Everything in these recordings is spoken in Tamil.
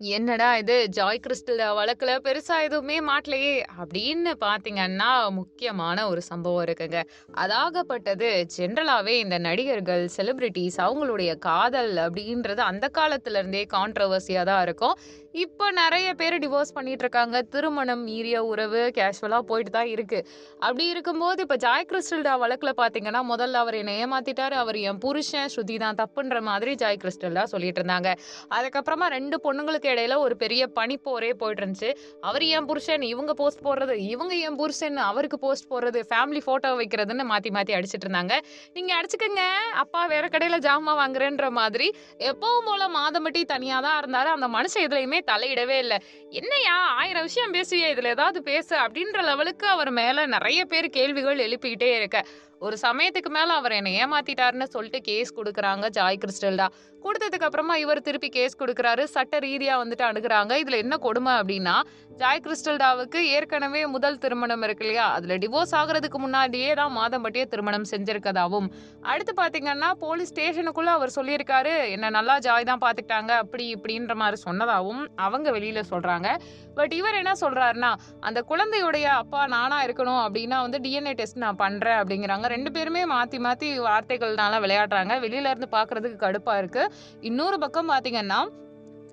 என்னடா இது? ஜாய் கிறிஸ்டல் வழக்குல பெருசா எதுவுமே மாட்டலையே. அப்படின்னு பாத்தீங்கன்னா முக்கியமான ஒரு சம்பவம் இருக்குங்க. அதாகப்பட்டது ஜென்ரலாவே இந்த நடிகர்கள் செலிபிரிட்டிஸ் அவங்களுடைய காதல் அப்படின்றது அந்த காலத்துல இருந்தே கான்ட்ரவர்சியா தான் இருக்கும். இப்போ நிறைய பேர் டிவோர்ஸ் பண்ணிட்டு இருக்காங்க திருமணம் மீறிய உறவு கேஷுவலாக போயிட்டு தான் இருக்கு. அப்படி இருக்கும்போது இப்போ ஜாய் கிறிஸ்டல்டா வழக்கில் பார்த்தீங்கன்னா முதல்ல அவர் என்னை ஏமாத்திட்டாரு. அவர் என் புருஷன் ஸ்ருதி தான். தப்புன்ற மாதிரி ஜாய் கிறிஸ்டல்டா சொல்லிட்டு இருந்தாங்க அதுக்கப்புறமா ரெண்டு பொண்ணுங்களுக்கு இடையில ஒரு பெரிய பனிப்போரே போயிட்டு இருந்துச்சு அவர் என் புருஷன் இவங்க போஸ்ட் போடுறது இவங்க என் புருஷன் அவருக்கு போஸ்ட் போடுறது ஃபேமிலி ஃபோட்டோ வைக்கிறதுன்னு மாற்றி மாற்றி அடிச்சிட்டு இருந்தாங்க நீங்கள் அடிச்சுக்கோங்க. அப்பா வேற கடையில் ஜாமா வாங்குறேன்ற மாதிரி எப்பவும் போல மாதமட்டி தனியாக தான் இருந்தார். அந்த மனுஷன் எதுலையுமே தலையிடவே இல்லை. என்னையா ஆயிரம் விஷயம் பேசுவியா இதுல ஏதாவது பேசு அப்படின்ற லெவலுக்கு அவர் மேல நிறைய பேர் கேள்விகள் எழுப்பிக்கிட்டே இருக்க. ஒரு சமயத்துக்கு மேல அவர் என்னை ஏமாத்திட்டாருன்னு சொல்லிட்டு கேஸ் கொடுக்குறாங்க ஜாய் கிறிஸ்டல்டா கொடுத்ததுக்கு அப்புறமா இவர் திருப்பி கேஸ் கொடுக்குறாரு. சட்ட ரீதியா வந்துட்டு அணுகுறாங்க. இதுல என்ன கொடுமை அப்படின்னா ஜாய் கிறிஸ்டல்டாவுக்கு ஏற்கனவே முதல் திருமணம் இருக்கு இல்லையா? அதுல டிவோர்ஸ் ஆகுறதுக்கு முன்னாடியே தான் மாதம்பட்டியே திருமணம் செஞ்சிருக்கதாவும். அடுத்து பாத்தீங்கன்னா போலீஸ் ஸ்டேஷனுக்குள்ள அவர் சொல்லியிருக்காரு என்ன நல்லா ஜாய் தான் பாத்துக்கிட்டாங்க. அப்படி இப்படின்ற மாதிரி சொன்னதாகவும் அவங்க வெளியில சொல்றாங்க. பட் இவர் என்ன சொல்றாருன்னா அந்த குழந்தையுடைய அப்பா நானா இருக்கணும் அப்படின்னா வந்து டிஎன்ஏ டெஸ்ட் நான் பண்றேன் அப்படிங்கிறாங்க. ரெண்டு பேருமே மாத்தி மாத்தி வார்த்தைகள்னால விளையாடுறாங்க. வெளியில இருந்து பாக்குறதுக்கு கடுப்பா இருக்கு. இன்னொரு பக்கம் பாத்தீங்கன்னா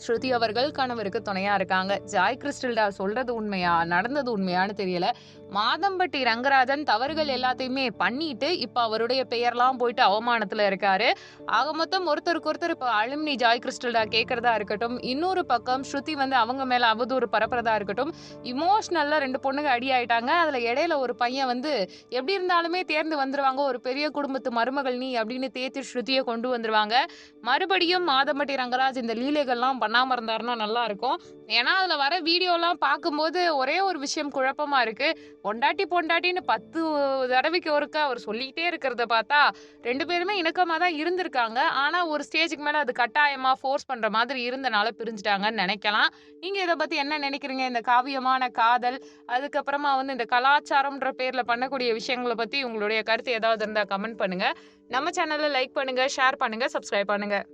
ஸ்ருதி அவர்கள் கணவருக்கு துணையா இருக்காங்க. ஜாய் கிறிஸ்டல்டா சொல்றது உண்மையா? நடந்தது உண்மையான்னு தெரியல. மாதம்பட்டி ரங்கராஜன் தவறுகள் எல்லாத்தையுமே பண்ணிட்டு இப்ப அவருடைய பெயர்லாம் போயிட்டு அவமானத்துல இருக்காரு. ஆக மொத்தம் ஒருத்தருக்கு ஒருத்தர் இப்ப அலுமினி ஜாய் கிறிஸ்டல்டா கேட்கறதா இருக்கட்டும் இன்னொரு பக்கம் ஸ்ருதி வந்து அவங்க மேல அவதூறு பரப்புறதா இருக்கட்டும் இமோஷனல்ல ரெண்டு பொண்ணுங்க அடி ஆயிட்டாங்க. அதுல இடையில ஒரு பையன் வந்து எப்படி இருந்தாலுமே தேர்ந்து வந்துருவாங்க ஒரு பெரிய குடும்பத்து மருமகள் நீ அப்படின்னு தேத்தி ஸ்ருதியை கொண்டு வந்துருவாங்க. மறுபடியும் மாதம்பட்டி ரங்கராஜ் இந்த லீலைகள்லாம் பண்ணாமல் இருந்தாருன்னா நல்லா இருக்கும் ஏன்னா அதில் வர வீடியோலாம் பார்க்கும்போது ஒரே ஒரு விஷயம் குழப்பமாக இருக்குது பொண்டாட்டி பொண்டாட்டின்னு பத்து தடவைக்கு ஒருக்க அவர் சொல்லிக்கிட்டே இருக்கிறத பார்த்தா ரெண்டு பேருமே இணக்கமாக தான் இருந்திருக்காங்க. ஆனால் ஒரு ஸ்டேஜுக்கு மேலே அது கட்டாயமாக ஃபோர்ஸ் பண்ணுற மாதிரி இருந்தனால பிரிஞ்சுட்டாங்கன்னு நினைக்கலாம். நீங்கள் இதை பற்றி என்ன நினைக்கிறீங்க? இந்த காவியமான காதல் அதுக்கப்புறமா வந்து இந்த கலாச்சாரம்ன்ற பேரில் பண்ணக்கூடிய விஷயங்களை பற்றி உங்களுடைய கருத்து ஏதாவது இருந்தால் கமெண்ட் பண்ணுங்க. நம்ம சேனலை லைக் பண்ணுங்கள் ஷேர் பண்ணுங்கள் சப்ஸ்கிரைப் பண்ணுங்கள்